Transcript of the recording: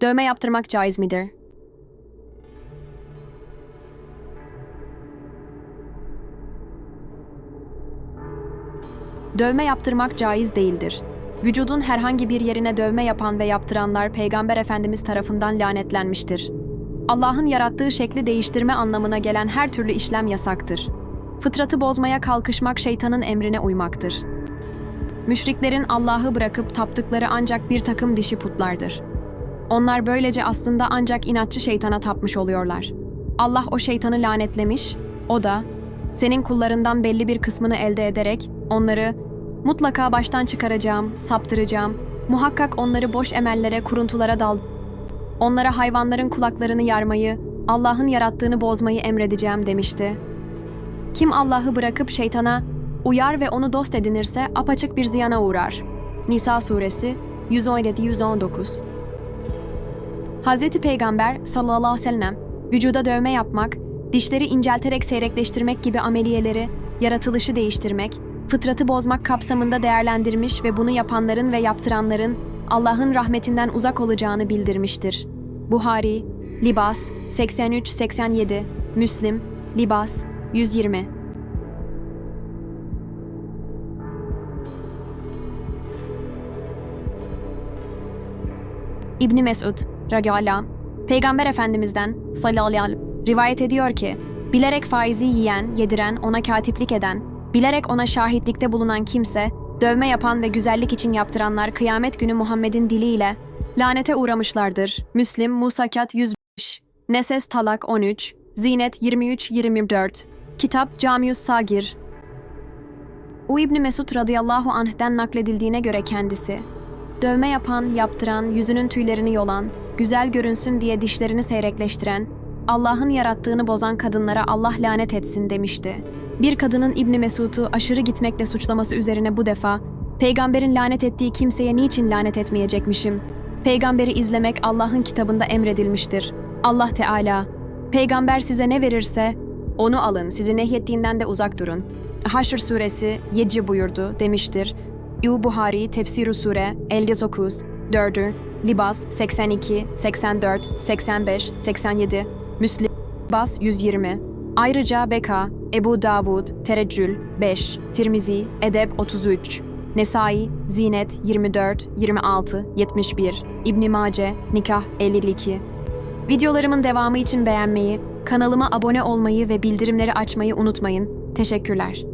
Dövme yaptırmak caiz midir? Dövme yaptırmak caiz değildir. Vücudun herhangi bir yerine dövme yapan ve yaptıranlar Peygamber Efendimiz tarafından lanetlenmiştir. Allah'ın yarattığı şekli değiştirme anlamına gelen her türlü işlem yasaktır. Fıtratı bozmaya kalkışmak şeytanın emrine uymaktır. Müşriklerin Allah'ı bırakıp taptıkları ancak bir takım dişi putlardır. Onlar böylece aslında ancak inatçı şeytana tapmış oluyorlar. Allah o şeytanı lanetlemiş, o da senin kullarından belli bir kısmını elde ederek onları mutlaka baştan çıkaracağım, saptıracağım, muhakkak onları boş emellere, kuruntulara dal. Onlara hayvanların kulaklarını yarmayı, Allah'ın yarattığını bozmayı emredeceğim demişti. Kim Allah'ı bırakıp şeytana uyar ve onu dost edinirse apaçık bir ziyana uğrar. Nisa suresi 117-119 Hz. Peygamber sallallahu aleyhi ve sellem vücuda dövme yapmak, dişleri incelterek seyrekleştirmek gibi ameliyeleri, yaratılışı değiştirmek, fıtratı bozmak kapsamında değerlendirmiş ve bunu yapanların ve yaptıranların Allah'ın rahmetinden uzak olacağını bildirmiştir. Buhari, Libas 83-87, Müslim, Libas 120 İbni Mesud radıyallahu Peygamber Efendimiz'den sallallahu aleyhi rivayet ediyor ki, bilerek faizi yiyen, yediren, ona katiplik eden, bilerek ona şahitlikte bulunan kimse, dövme yapan ve güzellik için yaptıranlar kıyamet günü Muhammed'in diliyle lanete uğramışlardır. Müslim, Musakat 105, Neses Talak 13, Zinet 23-24, Kitap Camius Sagir. U İbni Mesud radıyallahu anh'den nakledildiğine göre kendisi, Dövme yapan, yaptıran, yüzünün tüylerini yolan, güzel görünsün diye dişlerini seyrekleştiren, Allah'ın yarattığını bozan kadınlara Allah lanet etsin demişti. Bir kadının İbni Mesud'u aşırı gitmekle suçlaması üzerine bu defa, peygamberin lanet ettiği kimseye niçin lanet etmeyecekmişim? Peygamberi izlemek Allah'ın kitabında emredilmiştir. Allah Teala, peygamber size ne verirse onu alın, sizi nehyettiğinden de uzak durun. Haşr suresi 7 buyurdu demiştir. Yu Buhari Tefsir-i Sure 59, 4. Libas 82, 84, 85, 87, Müslim Libas 120. Ayrıca Beka, Ebu Davud, Tereccül 5, Tirmizi, Edeb 33, Nesai, Zinet 24, 26, 71, İbn Mace, Nikah 52. Videolarımın devamı için beğenmeyi, kanalıma abone olmayı ve bildirimleri açmayı unutmayın. Teşekkürler.